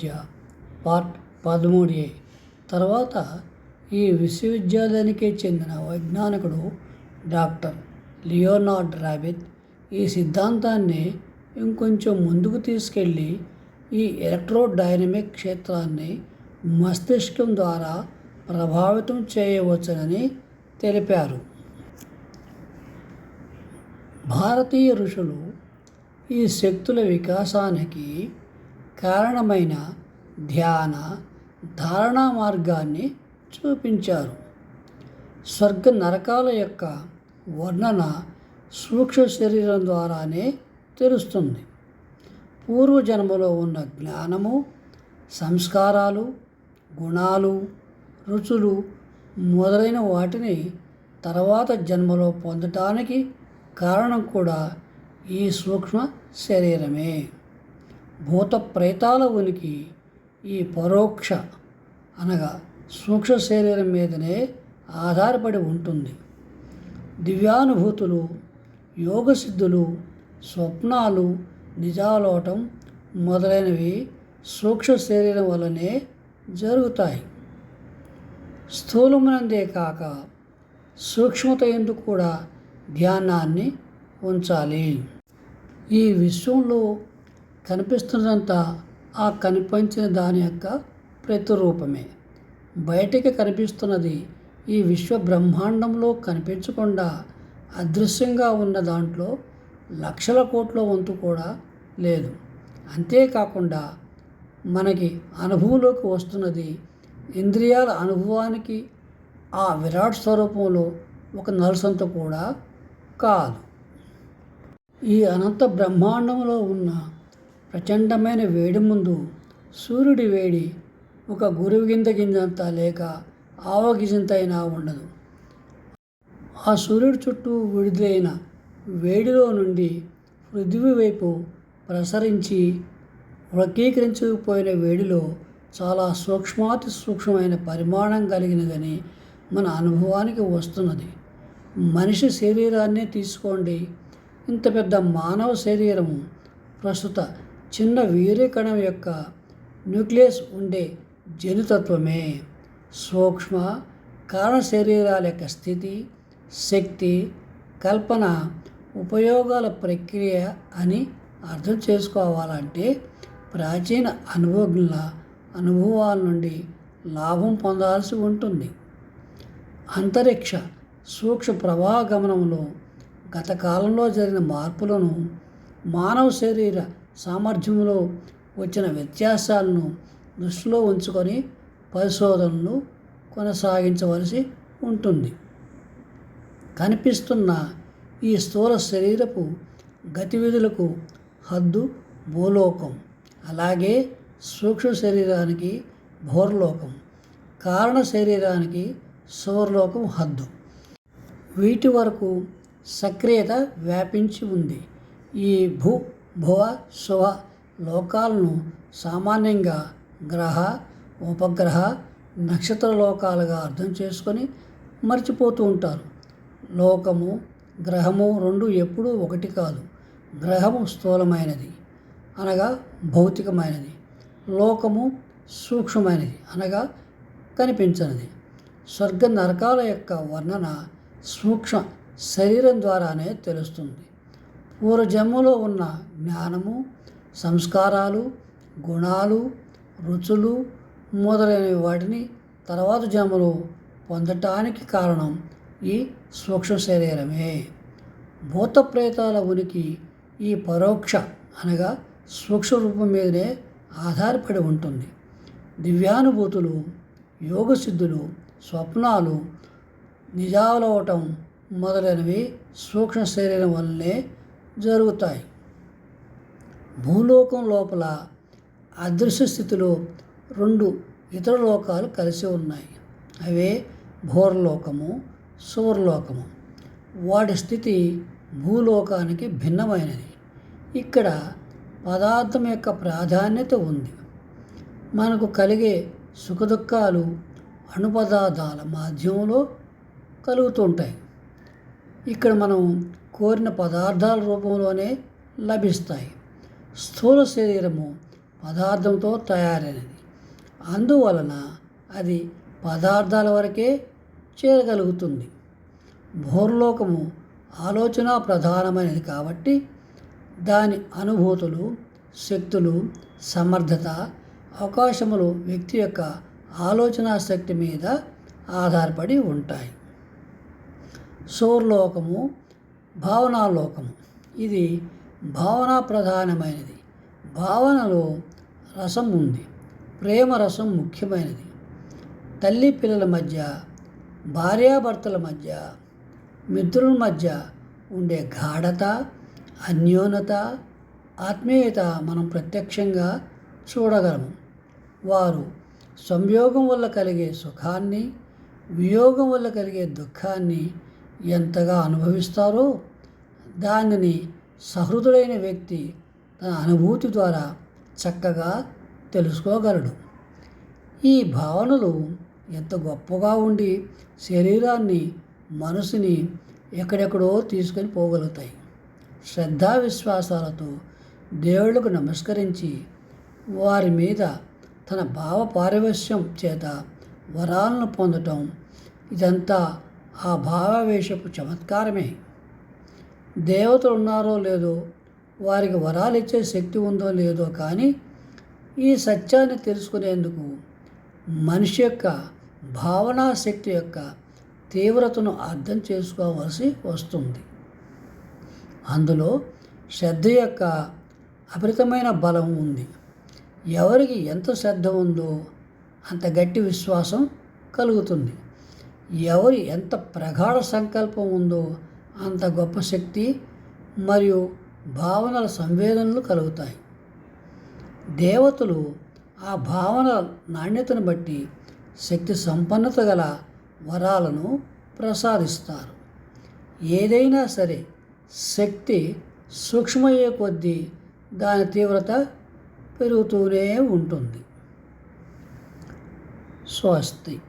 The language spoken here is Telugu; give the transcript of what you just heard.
విద్య పార్ట్ పదమూడు ఏ. తర్వాత ఈ విశ్వవిద్యాలయానికే చెందిన వైజ్ఞానికుడు డాక్టర్ లియోనార్డ్ రాబిత్ ఈ సిద్ధాంతాన్ని ఇంకొంచెం ముందుకు తీసుకెళ్ళి ఈ ఎలక్ట్రోడైనమిక్ క్షేత్రాన్ని మస్తిష్కం ద్వారా ప్రభావితం చేయవచ్చునని తెలిపారు. భారతీయ ఋషులు ఈ శక్తుల వికాసానికి కారణమైన ధ్యాన ధారణా మార్గాన్ని చూపించారు. స్వర్గ నరకాల యొక్క వర్ణన సూక్ష్మ శరీరం ద్వారానే తెలుస్తుంది. పూర్వజన్మలో ఉన్న జ్ఞానము సంస్కారాలు గుణాలు రుచులు మొదలైన వాటిని తర్వాత జన్మలో పొందటానికి కారణం కూడా ఈ సూక్ష్మ శరీరమే. భూత ప్రేతాల ఉనికి ఈ పరోక్ష అనగా సూక్ష్మ శరీరం మీదనే ఆధారపడి ఉంటుంది. దివ్యానుభూతులు యోగసిద్ధులు స్వప్నాలు నిజాలోటం మొదలైనవి సూక్ష్మ శరీరం వల్లనే జరుగుతాయి. స్థూలమునందే కాక సూక్ష్మత ఎందు కూడా ధ్యానాన్ని ఉంచాలి. ఈ విశ్వంలో కనిపిస్తున్నంత ఆ కనిపించిన దాని యొక్క ప్రతిరూపమే. బయటికి కనిపిస్తున్నది ఈ విశ్వ బ్రహ్మాండంలో కనిపించకుండా అదృశ్యంగా ఉన్న దాంట్లో లక్షల కోట్ల వంతు కూడా లేదు. అంతేకాకుండా మనకి అనుభవంలోకి వస్తున్నది ఇంద్రియాల అనుభవానికి ఆ విరాట్ స్వరూపంలో ఒక నలుసంత కూడా కాదు. ఈ అనంత బ్రహ్మాండంలో ఉన్న ప్రచండమైన వేడి ముందు సూర్యుడి వేడి ఒక గురువు గింజ గింజంత లేక ఆవ గింజంత అయినా ఉండదు. ఆ సూర్యుడి చుట్టూ విడుదలైన వేడిలో నుండి పృథ్వీ వైపు ప్రసరించి వర్గీకరించకపోయిన వేడిలో చాలా సూక్ష్మాతి సూక్ష్మమైన పరిమాణం కలిగినదని మన అనుభవానికి వస్తున్నది. మనిషి శరీరాన్ని తీసుకోండి. ఇంత పెద్ద మానవ శరీరము ప్రస్తుత చిన్న వీర్యకణం యొక్క న్యూక్లియస్ ఉండే జనితత్వమే సూక్ష్మ కారణ శరీరాల యొక్క స్థితి శక్తి కల్పన ఉపయోగాల ప్రక్రియ అని అర్థం చేసుకోవాలంటే ప్రాచీన అనుభవజ్ఞుల అనుభవాల నుండి లాభం పొందాల్సి ఉంటుంది. అంతరిక్ష సూక్ష్మ ప్రవాహ గమనంలో గతకాలంలో జరిగిన మార్పులను మానవ శరీర సామర్థ్యంలో వచ్చిన వ్యత్యాసాలను దృష్టిలో ఉంచుకొని పరిశోధనలు కొనసాగించవలసి ఉంటుంది. కనిపిస్తున్న ఈ స్థూల శరీరపు గతివిధులకు హద్దు భూలోకం అలాగే సూక్ష్మ శరీరానికి భోర్లోకం కారణ శరీరానికి సౌరలోకం హద్దు. వీటి వరకు సక్రియత వ్యాపించి ఉంది. ఈ భూ భువ శువ లోకాలను సామాన్యంగా గ్రహ ఉపగ్రహ నక్షత్ర లోకాలుగా అర్థం చేసుకొని మర్చిపోతూ ఉంటారు. లోకము గ్రహము రెండు ఎప్పుడూ ఒకటి కాదు. గ్రహము స్థూలమైనది అనగా భౌతికమైనది. లోకము సూక్ష్మమైనది అనగా కనిపించనిది. స్వర్గ నరకాల యొక్క వర్ణన సూక్ష్మ శరీరం ద్వారానే తెలుస్తుంది. పూర్వజన్మలో ఉన్న జ్ఞానము సంస్కారాలు గుణాలు రుచులు మొదలైన వాటిని తర్వాత జన్మలో పొందటానికి కారణం ఈ సూక్ష్మ శరీరమే. భూత ప్రేతాల ఉనికి ఈ పరోక్ష అనగా సూక్ష్మ రూపం మీదనే ఆధారపడి ఉంటుంది. దివ్యానుభూతులు యోగసిద్ధులు స్వప్నాలు నిజాలవటం మొదలైనవి సూక్ష్మ శరీరం వల్లనే జరుగుతాయి. భూలోకం లోపల అదృశ్య స్థితిలో రెండు ఇతర లోకాలు కలిసి ఉన్నాయి. అవే భోర్లోకము సువర్లోకము. వాటి స్థితి భూలోకానికి భిన్నమైనది. ఇక్కడ పదార్థం యొక్క ప్రాధాన్యత ఉంది. మనకు కలిగే సుఖదుఖాలు అణుపదార్థాల మాధ్యమంలో కలుగుతుంటాయి. ఇక్కడ మనం కోరిన పదార్థాల రూపంలోనే లభిస్తాయి. స్థూల శరీరము పదార్థంతో తయారైనది. అందువలన అది పదార్థాల వరకే చేరగలుగుతుంది. భూర్లోకము ఆలోచన ప్రధానమైనది కాబట్టి దాని అనుభూతులు శక్తులు సమర్థత అవకాశములు వ్యక్తి యొక్క ఆలోచన శక్తి మీద ఆధారపడి ఉంటాయి. సౌరలోకము భావనాలోకము ఇది భావన ప్రధానమైనది భావనలో రసం ఉంది. ప్రేమ రసం ముఖ్యమైనది. తల్లి పిల్లల మధ్య భార్యాభర్తల మధ్య మిత్రుల మధ్య ఉండే గాఢత అన్యోన్యత ఆత్మీయత మనం ప్రత్యక్షంగా చూడగలము. వారు సంయోగం వల్ల కలిగే సుఖాన్ని వియోగం వల్ల కలిగే దుఃఖాన్ని ఎంతగా అనుభవిస్తారో దానిని సహృదుడైన వ్యక్తి తన అనుభూతి ద్వారా చక్కగా తెలుసుకోగలడు. ఈ భావనలు ఎంత గొప్పగా ఉండి శరీరాన్ని మనసుని ఎక్కడెక్కడో తీసుకొని పోగలుగుతాయి. శ్రద్ధా విశ్వాసాలతో దేవుళ్ళకు నమస్కరించి వారి మీద తన భావ పారవశ్యం చేత వరాలను పొందటం ఇదంతా ఆ భావావేశపు చమత్కారమే. దేవతలు ఉన్నారో లేదో వారికి వరాలు ఇచ్చే శక్తి ఉందో లేదో కానీ ఈ సత్యాన్ని తెలుసుకునేందుకు మనిషి యొక్క భావనా శక్తి యొక్క తీవ్రతను అర్థం చేసుకోవలసి వస్తుంది. అందులో శ్రద్ధ యొక్క అపరితమైన బలం ఉంది. ఎవరికి ఎంత శ్రద్ధ ఉందో అంత గట్టి విశ్వాసం కలుగుతుంది. ఎవరి ఎంత ప్రగాఢ సంకల్పం ఉందో అంత గొప్ప శక్తి మరియు భావనల సంవేదనలు కలుగుతాయి. దేవతలు ఆ భావన నాణ్యతను బట్టి శక్తి సంపన్నత గల వరాలను ప్రసాదిస్తారు. ఏదైనా సరే శక్తి సూక్ష్మయ్యే కొద్దీ దాని తీవ్రత పెరుగుతూనే ఉంటుంది. స్వస్తి.